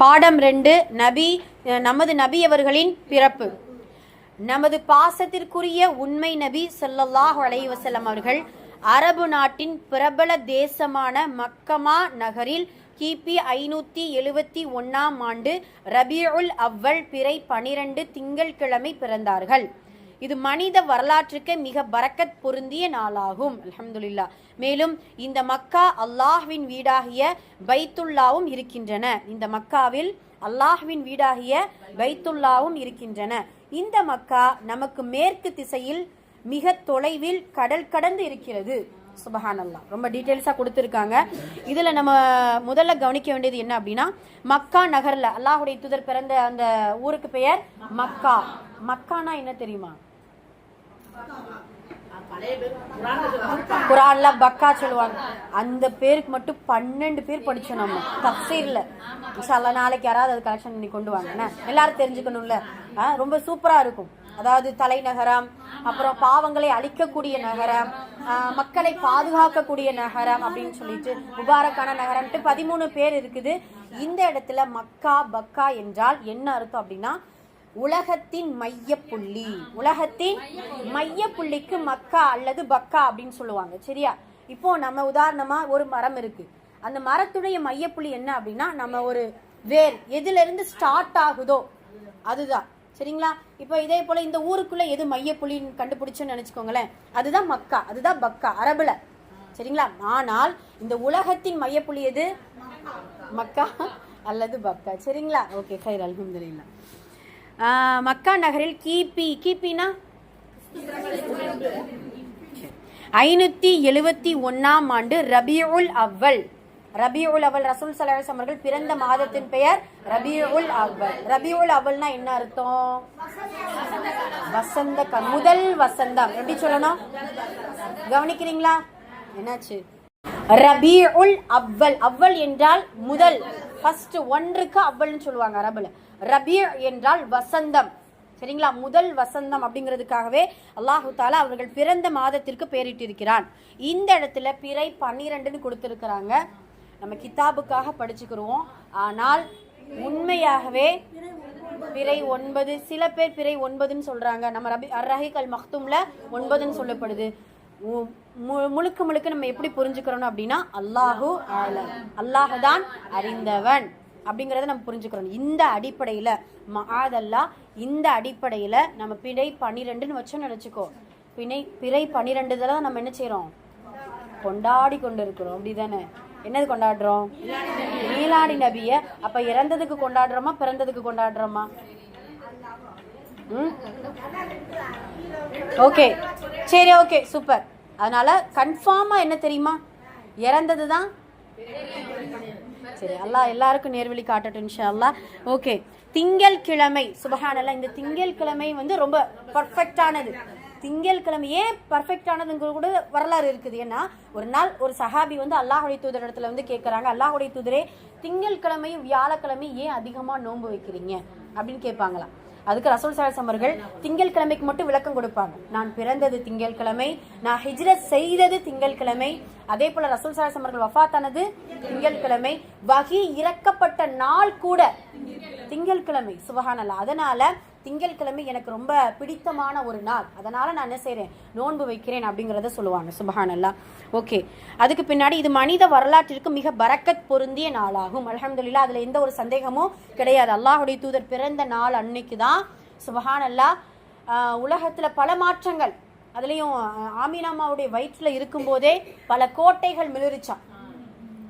பாடம் ரெண்டு நபி நமது நபி அவர்களின் பிறப்பு. நமது பாசத்திற்குரிய உண்மை நபி சொல்லல்லாஹ் அலைஹி அவர்கள் அரபு நாட்டின் பிரபல தேசமான மக்கமா நகரில் கிபி ஐநூற்றி எழுபத்தி ஒன்றாம் ஆண்டு ரபியுல் அவ்வல் பிறை பனிரெண்டு திங்கட்கிழமை பிறந்தார்கள். இது மனித வரலாற்றுக்கு மிக பறக்கத் பொருந்திய நாளாகும். அலமதுல்லா மேலும் இந்த மக்கா அல்லாஹ்வின் வீடாகிய பைத்துல்லாவும் இருக்கின்றன. இந்த மக்காவில் அல்லாஹ்வின் வீடாகிய பைத்துல்லாவும் இருக்கின்றன. இந்த மக்கா நமக்கு மேற்கு திசையில் மிக தொலைவில் கடல் கடந்து இருக்கிறது. சுபஹான் அல்லாஹ் ரொம்ப டீட்டெயில்ஸாக கொடுத்துருக்காங்க. இதில் நம்ம முதல்ல கவனிக்க வேண்டியது என்ன அப்படின்னா மக்கா நகரில் அல்லாஹுடைய தூதர் பிறந்த அந்த ஊருக்கு பெயர் மக்கா. மக்கானா என்ன தெரியுமா? குரான்ல பக்கா சொல்லுவாங்க. அந்த பேருக்கு மட்டும் பன்னெண்டு பேர் படிச்சோம் நம்ம. தப்சீர்ல. இன்ஷால்லா நாளைக்கு யாராவது அது கலெக்ஷன் பண்ணி கொண்டு வாங்க. எல்லாரும் தெரிஞ்சுக்கணும்ல. ரொம்ப சூப்பரா இருக்கும். அதாவது தலைநகரம் அப்புறம் பாவங்களை அழிக்கக்கூடிய நகரம் மக்களை பாதுகாக்கக்கூடிய நகரம் அப்படின்னு சொல்லிட்டு முபாரக்கான நகரம்ட்டு பதிமூணு பேர் இருக்குது. இந்த இடத்துல மக்கா பக்கா என்றால் என்ன அர்த்தம் அப்படின்னா உலகத்தின் மையப்புள்ளி. உலகத்தின் மையப்புள்ளிக்கு மக்கா அல்லது பக்கா அப்படின்னு சொல்லுவாங்க சரியா? இப்போ நம்ம உதாரணமா ஒரு மரம் இருக்கு. அந்த மரத்துடைய மையப்புள்ளி என்ன அப்படின்னா நம்ம ஒரு வேர் எதுல இருந்து ஸ்டார்ட் ஆகுதோ அதுதான். சரிங்களா? இப்போ இதே போல இந்த ஊருக்குள்ள எது மையப்புள்ளின்னு கண்டுபிடிச்சோன்னு நினைச்சுக்கோங்களேன். அதுதான் மக்கா அதுதான் பக்கா அரபுல. சரிங்களா? ஆனால் இந்த உலகத்தின் மையப்புள்ளி எது? மக்கா அல்லது பக்கா. சரிங்களா? ஓகே ஃபைர் அலமதுல்லா மக்கா நகரில் கிபி கிபினா? ஐநூத்தி எழுபத்தி ஒன்னாம் ஆண்டு ரபியுல் அவ்வல். ரபியுல் அவல் ரசூல் சலாஸ் அவர்கள் பிறந்த மாதத்தின் பெயர் ரபியுல் அவ்வல். ரபியுல் அவல்னா என்ன அர்த்தம்? வசந்த க- முதல் வசந்தம். எப்படி சொல்லணும்? கவனிக்கிறீங்களா? என்னாச்சு? ரபியுல் அவ்வல். அவ்வல் என்றால் முதல். ஃபர்ஸ்ட் ஒன்றுக்கு அவ்வல்னு சொல்லுவாங்க அரபுல. ரபி என்றால் வசந்தம். சரிங்களா? முதல் வசந்தம் அப்படிங்கிறதுக்காகவே அல்லாஹு தாலா அவர்கள் பிறந்த மாதத்திற்கு பெயரிட்டிருக்கிறான். இந்த இடத்துல பிறை பன்னிரெண்டுன்னு கொடுத்துருக்குறாங்க. நம்ம கிதாபுக்காக படிச்சுக்கிறோம் ஆனால் உண்மையாகவே பிறை ஒன்பது சில பேர் பிறை ஒன்பதுன்னு சொல்றாங்க. நம்ம ரபி அர்ரஹிக் அல் மக்தும்ல ஒன்பதுன்னு சொல்லப்படுது. மு- முழுக்க முழுக்க நம்ம எப்படி புரிஞ்சுக்கிறோம் அப்படின்னா அல்லாஹு ஆலம். அல்லாஹ் தான் அறிந்தவன். அப்படிங்கிறத நம்ம புரிஞ்சுக்கிறோம் இந்த அடிப்படையில் மகாதல்லா இந்த அடிப்படையில் நம்ம பிணை பன்னிரெண்டுன்னு வச்சோம்னு நினச்சிக்கோ. பிணை பிறை பன்னிரெண்டு தான் நம்ம என்ன செய்கிறோம் கொண்டாடி கொண்டு இருக்கிறோம் அப்படிதானே? என்னது கொண்டாடுறோம்? மீலாடி நபிய. அப்ப இறந்ததுக்கு கொண்டாடுறோமா பிறந்ததுக்கு கொண்டாடுறோமா? ஓகே. சரி ஓகே. சூப்பர். அதனால கன்ஃபார்மா என்ன தெரியுமா? இறந்தது தான் சரி அல்லா எல்லாருக்கும் நேர்வழி காட்டட்டும் இன்ஷா அல்லா ஓகே திங்கள் கிழமை சுபஹானல்லாஹ் இந்த திங்கள் கிழமை வந்து ரொம்ப பர்ஃபெக்டானது திங்கள் கிழமை ஏன் பர்ஃபெக்டானதுங்கிற கூட வரலாறு இருக்குது. ஏன்னா ஒரு நாள் ஒரு சஹாபி வந்து அல்லாஹுடைய தூதர் இடத்துல வந்து கேட்குறாங்க அல்லாஹுடைய தூதரே திங்கள் கிழமையும் வியாழக்கிழமையும் ஏன் அதிகமாக நோன்பு வைக்கிறீங்க? அப்படின்னு கேட்பாங்களாம் அதுக்கு ரசூல் சலாஸ் அவர்கள் திங்கள் கிழமைக்கு மட்டும் விளக்கம் கொடுப்பாங்க. நான் பிறந்தது திங்கட்கிழமை நான் ஹிஜ்ரத் செய்தது திங்கட்கிழமை அதே போல ரசூல் சலாஸ் அவர்கள் வஃபாத்தானது திங்கள் கிழமை வகி இறக்கப்பட்ட நாள் கூட திங்கள் கிழமை சுபஹானல்லா. அதனால திங்கள் கிழமை எனக்கு ரொம்ப பிடித்தமான ஒரு நாள். அதனால நான் என்ன செய்கிறேன் நோன்பு வைக்கிறேன் அப்படிங்கறத சொல்லுவாங்க. சுபஹானல்லா. ஓகே. அதுக்கு பின்னாடி இது மனித வரலாற்றிற்கு மிக பறக்கத் பொருந்திய நாளாகும். அலமதுல்லா அதுல எந்த ஒரு சந்தேகமும் கிடையாது. அல்லாஹுடைய தூதர் பிறந்த நாள் அன்னைக்கு தான் சுபஹானல்லா. ஆஹ், உலகத்துல பல மாற்றங்கள். அதுலயும் ஆமினாமாவுடைய ஆமீனாமாவுடைய வயிற்றுல இருக்கும்போதே பல கோட்டைகள் மிளிரிச்சான்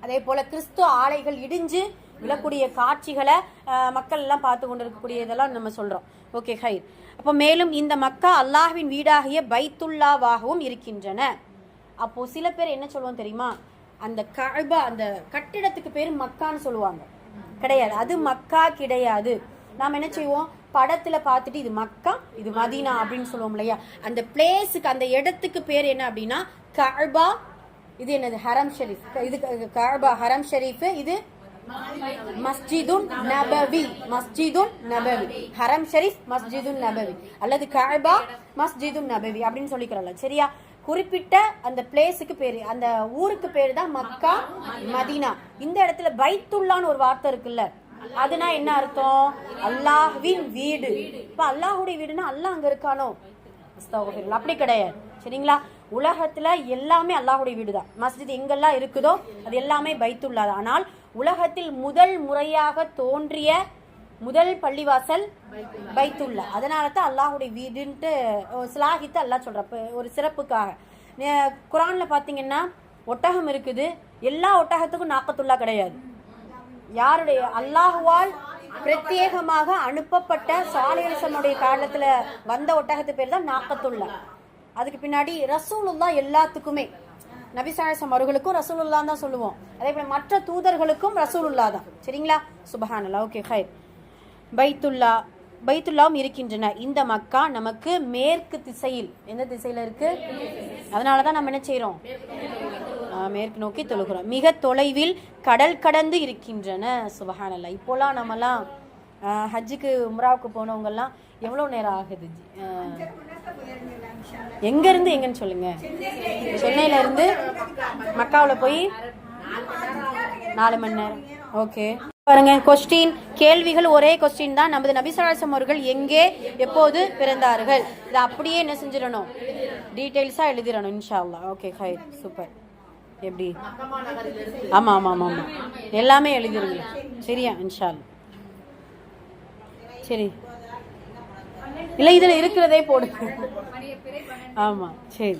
அதே போல கிறிஸ்துவ ஆலைகள் இடிஞ்சு விழக்கூடிய காட்சிகளை மக்கள் எல்லாம் பார்த்து கொண்டிருக்கக்கூடிய இதெல்லாம் நம்ம சொல்கிறோம் ஓகே ஹைர் அப்போ மேலும் இந்த மக்கா அல்லாஹ்வின் வீடாகிய பைத்துல்லாவாகவும் இருக்கின்றன. அப்போது சில பேர் என்ன சொல்லுவோம் தெரியுமா? அந்த கழ்பா அந்த கட்டிடத்துக்கு பேர் மக்கான்னு சொல்லுவாங்க. கிடையாது. அது மக்கா கிடையாது. நாம் என்ன செய்வோம்? படத்தில் பார்த்துட்டு இது மக்கா இது மதீனா அப்படின்னு சொல்லுவோம் இல்லையா? அந்த பிளேஸுக்கு அந்த இடத்துக்கு பேர் என்ன அப்படின்னா கழ்பா இது என்னது? ஹரம் ஷெரீஃப். இது கழ்பா ஹரம் ஷெரீஃப். இது மஸ்ஜிதுன் நபவி மஸ்ஜிதுன் நபவி. ஹரம் ஷரீஃப் மஸ்ஜிதுன் நபவி. அல்லது கஅபா மஸ்ஜிதுன் நபவி அப்படின்னு சொல்லிக்கிறோம்ல. சரியா? குறிப்பிட்ட அந்த பிளேஸுக்கு பேரு அந்த ஊருக்கு பேரு தான் மக்கா மதீனா. இந்த இடத்துல பைத்துல்லான்னு ஒரு வார்த்தை இருக்குல்ல. அதுனா என்ன அர்த்தம்? அல்லாஹ்வின் வீடு. இப்ப அல்லாஹுடைய வீடுனா அல்லாஹ் அங்க இருக்கானோ? அப்படி கிடையாது. சரிங்களா? உலகத்துல எல்லாமே அல்லாஹுடைய வீடு தான் மஸ்ஜித் எங்கெல்லாம் இருக்குதோ அது எல்லாமே பைத்துள்ளாது தான். ஆனால் உலகத்தில் முதல் முறையாக தோன்றிய முதல் பள்ளிவாசல் பைத்துள்ள அதனால தான் அல்லாஹுடைய வீடுன்ட்டு சிலாகித்து அல்லாஹ் சொல்கிறப்ப ஒரு சிறப்புக்காக. குரானில் பார்த்தீங்கன்னா ஒட்டகம் இருக்குது. எல்லா ஒட்டகத்துக்கும் நாக்கத்துள்ளா கிடையாது. யாருடைய அல்லாஹுவால் பிரத்யேகமாக அனுப்பப்பட்ட சாலிசனுடைய காலத்தில் வந்த ஒட்டகத்து பேர் தான் நாக்கத்துல்லா அதுக்கு பின்னாடி ரசூலுல்லா எல்லாத்துக்குமே. நபிசாயசம் அவர்களுக்கும் ரசூலுல்லா தான் சொல்லுவோம். அதே போல மற்ற தூதர்களுக்கும் ரசூலுல்லா தான். சரிங்களா? சுபஹானல்லா ஓகே ஹை பைத்துல்லா பைத்துல்லாவும் இருக்கின்றன. இந்த மக்கா நமக்கு மேற்கு திசையில். எந்த திசையில இருக்கு? அதனால தான் நம்ம என்ன செய்யறோம் மேற்கு நோக்கி தொழுகிறோம். மிக தொலைவில் கடல் கடந்து இருக்கின்றன. சுபஹானல்லா இப்போலாம் நம்மலாம் ஹஜ்ஜுக்கு உம்ராவுக்கு போனவங்கெல்லாம் எவ்வளோ நேரம் ஆகுது ஆ, எங்க இருந்து எங்கன்னு சொல்லுங்க. சென்னையில இருந்து மக்காவுல போய் நாலு மணி நேரம். ஓகே. பாருங்க கொஸ்டின் கேள்விகள் ஒரே கொஸ்டின் தான். நமது நபிசராசம் அவர்கள் எங்கே எப்போது பிறந்தார்கள்? இதை அப்படியே என்ன செஞ்சிடணும்? டீட்டெயில்ஸா எழுதிடணும் இன்ஷா அல்லாஹ் ஓகே ஹை சூப்பர். எப்படி? ஆமா ஆமா ஆமா ஆமா. எல்லாமே எழுதிருங்க. சரியா? இன்ஷா அல்லாஹ் சரி. இல்லை இதில் இருக்கிறதே போடுங்க ஆமாம் சரி.